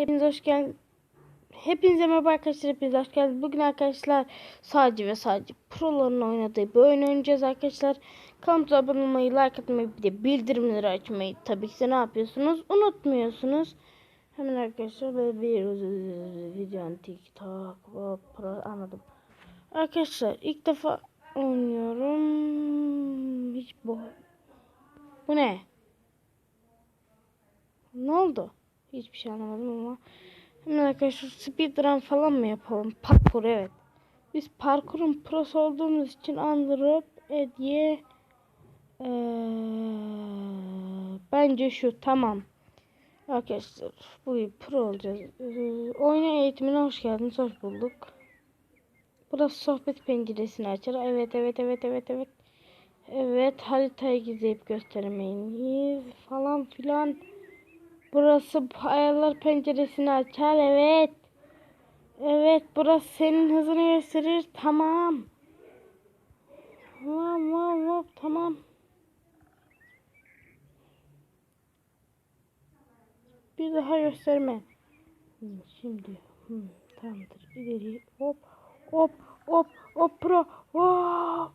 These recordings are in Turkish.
hepiniz hoş geldiniz. Hepinize merhaba arkadaşlar, hepiniz hoş geldiniz. Bugün arkadaşlar sadece ve sadece proların oynadığı bir oyun oynayacağız arkadaşlar. Kanalımıza abone olmayı, like atmayı, bir de bildirimleri açmayı tabii ki de ne yapıyorsunuz? Unutmuyorsunuz. Hemen arkadaşlar böyle bir video TikTok, anladım. Arkadaşlar ilk defa oynuyorum. Hiç bu. Bu ne? Ne oldu? Hiçbir şey anlamadım ama. Hemen arkadaşlar speedrun falan mı yapalım? Parkur evet. Biz parkurun prosu olduğumuz için Android hediye ee, bence şu tamam. Arkadaşlar bu bir pro olacağız. Ee, oyun eğitimine hoş geldiniz. Hoş bulduk. Burası sohbet penceresini açar. Evet evet evet evet evet. Evet haritayı gizleyip göstermeyiz falan filan. Burası ayarlar penceresini açar. Evet. Evet burası senin hızını gösterir. Tamam. Tamam tamam tamam. Bir daha gösterme. Şimdi hmm, tamamdır. İleri hop hop hop hop pro. Wow.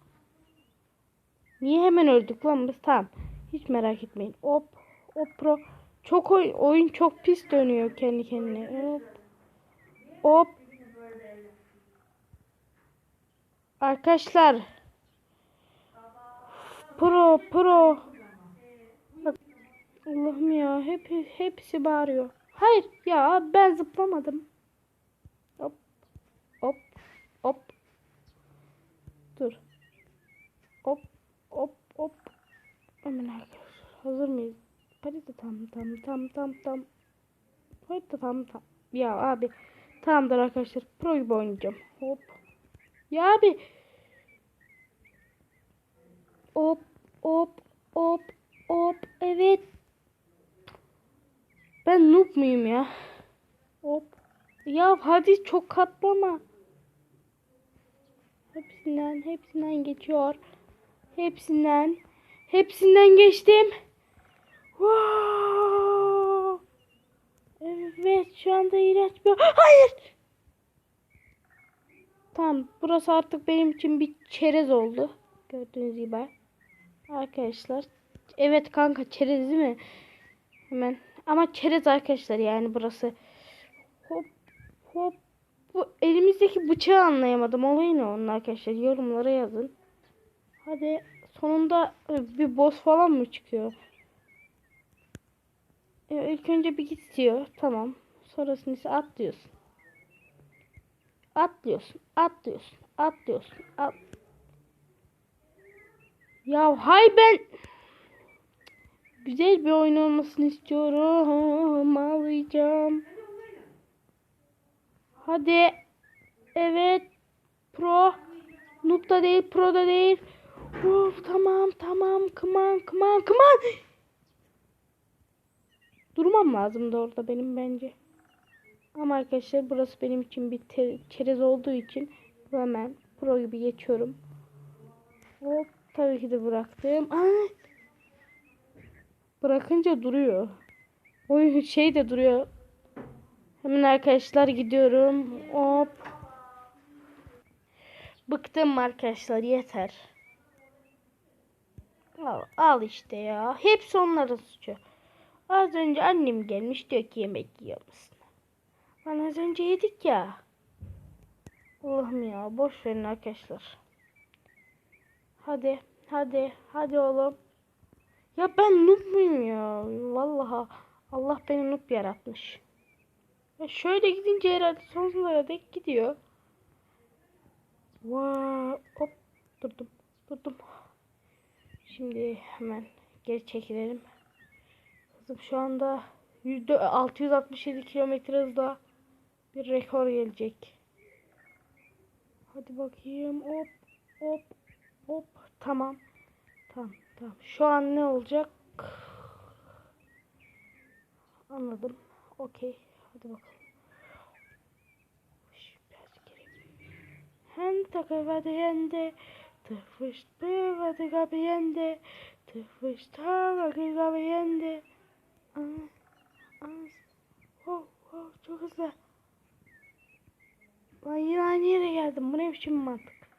Niye hemen öldük lan biz? Tamam. Hiç merak etmeyin. Hop hop pro. Çok oyun, oyun çok pis dönüyor kendi kendine. Hop. Hop. Arkadaşlar. Pro pro. Bak. Allah'ım ya hep hepsi bağırıyor. Hayır ya ben zıplamadım. Hop. Hop. Hop. Dur. Hop. Hop hop. Hemen arkadaşlar. Hazır mıyız? Harita tam tam tam tam tam. Harita tam tam. Ya abi. Tamamdır arkadaşlar. Pro gibi oynayacağım. Hop. Ya abi. Hop hop hop hop. Evet. Ben noob muyum ya? Hop. Ya hadi çok katlama. Hepsinden hepsinden geçiyor. Hepsinden. Hepsinden geçtim. Wow. Evet şu anda iğrenç bir... Hayır. Tamam burası artık benim için bir çerez oldu. Gördüğünüz gibi. Arkadaşlar. Evet kanka çerez değil mi? Hemen. Ama çerez arkadaşlar yani burası. Hop hop. Bu elimizdeki bıçağı anlayamadım. Olayı ne onun arkadaşlar? Yorumlara yazın. Hadi sonunda bir boss falan mı çıkıyor? Ya ilk önce bir git diyor. Tamam. Sonrasında ise atlıyorsun. Atlıyorsun. Atlıyorsun. Atlıyorsun. At. Ya hay ben güzel bir oyun olmasını istiyorum. Ağlayacağım. Hadi. Evet. Pro. Noob da değil. Pro da değil. Of tamam tamam. Come on come on. Durmam lazımdı orada benim bence. Ama arkadaşlar burası benim için bir çerez olduğu için hemen pro gibi geçiyorum. Hop tabii ki de bıraktım. Aa! Bırakınca duruyor. Oyun şey de duruyor. Hemen arkadaşlar gidiyorum. Hop. Bıktım arkadaşlar yeter. Al, al işte ya. Hepsi onların suçu. Az önce annem gelmiş diyor ki yemek yiyor musun? Lan az önce yedik ya. Allah'ım ya boş verin arkadaşlar. Hadi hadi hadi oğlum. Ya ben noob muyum ya? Vallahi Allah beni noob yaratmış. Ya şöyle gidince herhalde sonsuza dek gidiyor. Wow, hop durdum durdum. Şimdi hemen geri çekilelim. Kızım şu anda yüzde 667 kilometre hızla bir rekor gelecek. Hadi bakayım. Hop hop hop. Tamam. Tamam tamam. Şu an ne olacak? Anladım. Okey. Hadi bakalım. Biraz geri. Hen takıvadı yende. Tıfıştı vadı kapı yende. Tıfıştı vadı kapı yende. Az. Az. Oh, oh. Çok hızlı. Lan yine aynı yere geldim. Bu ne biçim mantık?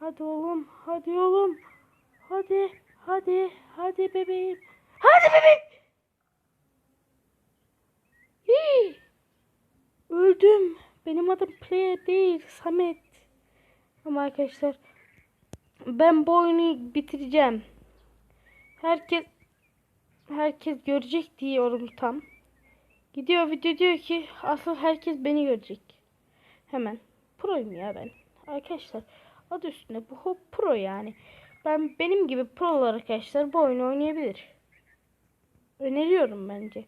Hadi oğlum. Hadi oğlum. Hadi. Hadi. Hadi bebeğim. Hadi bebeğim. Hii. Öldüm. Benim adım Player değil. Samet. Ama arkadaşlar ben bu oyunu bitireceğim. Herkes herkes görecek diyorum tam. Gidiyor video diyor ki asıl herkes beni görecek. Hemen. Pro'yum ya ben. Arkadaşlar adı üstünde bu hop pro yani. Ben benim gibi prolar arkadaşlar bu oyunu oynayabilir. Öneriyorum bence.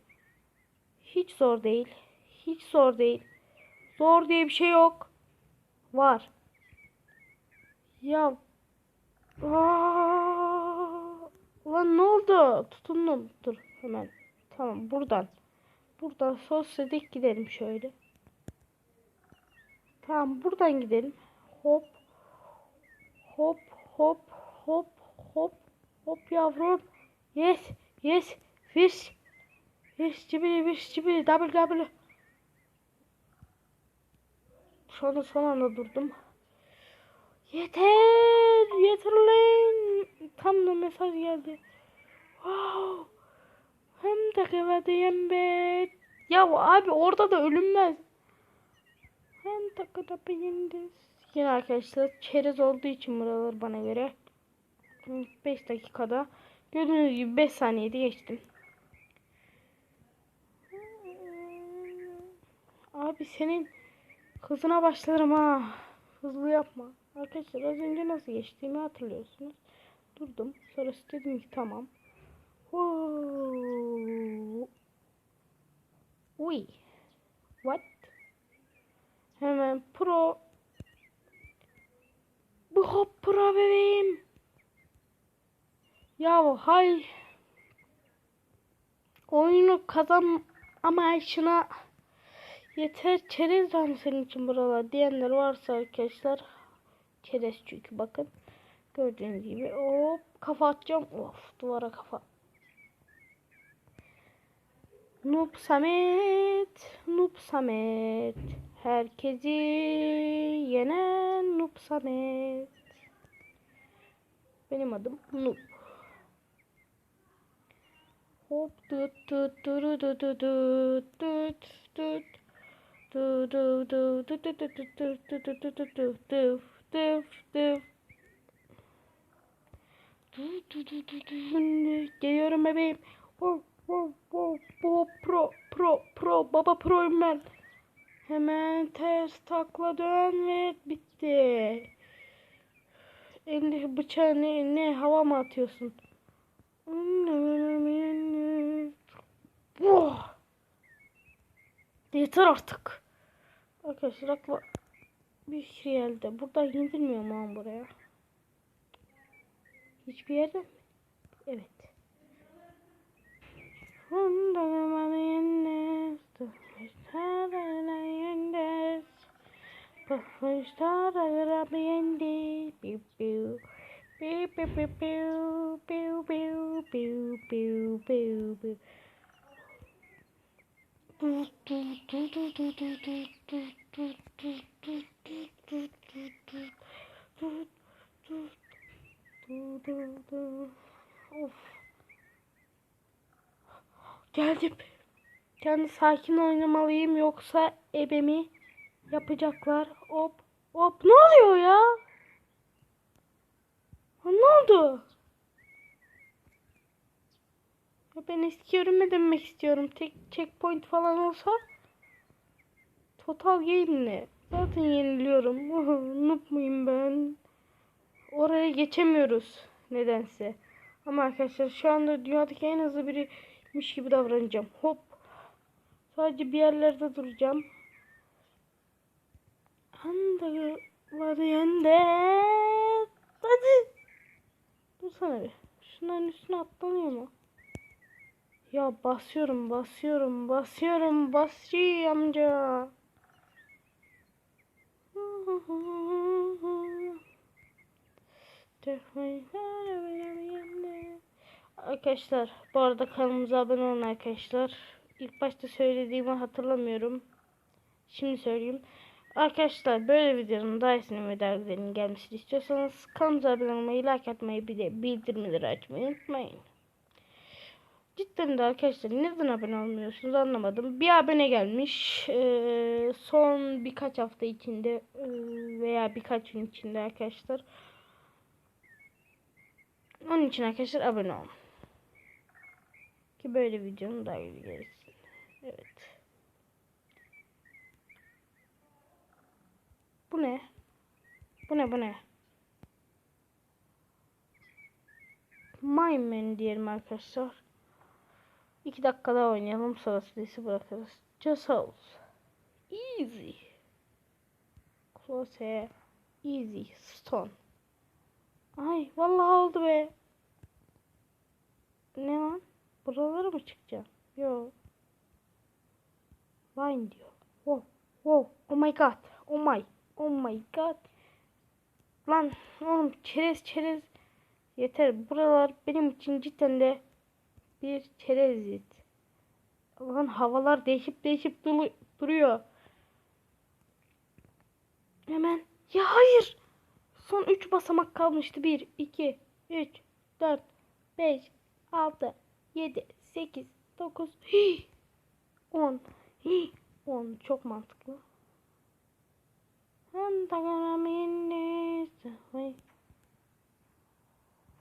Hiç zor değil. Hiç zor değil. Zor diye bir şey yok. Var. Ya. Aa, Ulan ne oldu? Tutundum. Dur hemen. Tamam buradan. Buradan sosyedik gidelim şöyle. Tamam buradan gidelim. Hop. Hop hop hop hop hop yavrum. Yes yes fish. Fish cibili fish cibili double double. Anda son anda durdum. Yeter! Yeter lan! Tam da mesaj geldi. Wow! Hem de kıvadıyım be. Ya abi orada da ölünmez. Hem de kıvadıyım Yine arkadaşlar çerez olduğu için buralar bana göre. 5 dakikada. Gördüğünüz gibi 5 saniyede geçtim. Abi senin hızına başlarım ha. Hızlı yapma. Arkadaşlar az önce nasıl geçtiğimi hatırlıyorsunuz. Durdum. Sonra dedim ki tamam. Woo. Uy. What? Hemen pro. Bu hop pro bebeğim. Ya hay. Oyunu kazan amaçına yeter çerez mı senin için buralar diyenler varsa arkadaşlar çerez çünkü bakın gördüğünüz gibi hop kafa atacağım of duvara kafa Noob Samet Noob Samet herkesi yenen Noob Samet benim adım Noob Hop tut tut tut tut tut tut tut tut Du du du du du du du du du du du du du du du du Geliyorum bebeğim. Oh, oh, oh, oh, pro, pro, pro, baba proyum ben. Hemen ters takla dön ve bitti. Elini bıçağı ne, ne hava mı atıyorsun? Oh. Yeter artık. Arkadaşlar akla bir şey geldi. Buradan gidilmiyor mu buraya? Hiçbir yerde mi? Evet. Of. Geldim. Yani sakin oynamalıyım yoksa ebemi yapacaklar. Hop hop ne oluyor ya? Ha, ne oldu? Ben eski ürüme dönmek istiyorum. Tek checkpoint falan olsa Total Game'le zaten yeniliyorum. Noob muyum ben? Oraya geçemiyoruz nedense. Ama arkadaşlar şu anda dünyadaki en hızlı biriymiş gibi davranacağım. Hop. Sadece bir yerlerde duracağım. Handa var yende. Hadi. Dursana bir. Şunların üstüne atlanıyor mu? Ya basıyorum, basıyorum, basıyorum, basçı amca. Arkadaşlar bu arada kanalımıza abone olun arkadaşlar. İlk başta söylediğimi hatırlamıyorum. Şimdi söyleyeyim. Arkadaşlar böyle videonun daha iyisinin ve daha güzelinin gelmesini istiyorsanız kanalımıza abone olmayı, like atmayı bir de bildirimleri açmayı unutmayın. Cidden de arkadaşlar neden abone olmuyorsunuz anlamadım. Bir abone gelmiş. Ee, son birkaç hafta içinde e, veya birkaç gün içinde arkadaşlar. Onun için arkadaşlar abone olun. Ki böyle videonun daha iyi gelsin. Evet. Bu ne? Bu ne bu ne? Maymun diyelim arkadaşlar. 2 dakika daha oynayalım sonra süresi bırakırız. Just hold. Easy. Close. Easy. Stone. Ay vallahi oldu be. Ne lan? Buralara mı çıkacağım? Yo. Vine diyor. Wow. Wow. Oh my god. Oh my. Oh my god. Lan oğlum çerez çerez. Yeter. Buralar benim için cidden de bir çerezit. Lan havalar değişip değişip duru- duruyor. Hemen. Ya hayır. Son 3 basamak kalmıştı. 1, 2, 3, 4, 5, 6, 7, 8, 9, 10. 10 çok mantıklı.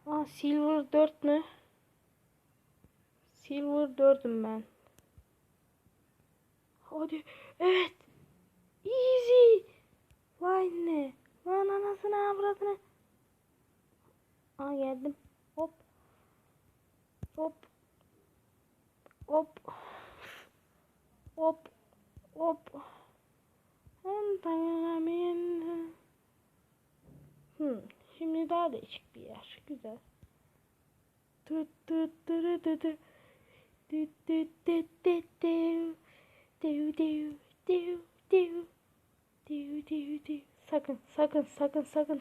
Aa silver 4 mü? Silver 4'üm ben. Hadi. Evet. Easy. Vay ne? Lan anasını avradını. Aa geldim. Hop. Hop. Hop. Hop. Hop. Hmm. Şimdi daha değişik bir yer. Güzel. Tut tut tut tut tut. Du du du du du. Du du du du. Du du du. Sakın sakın sakın sakın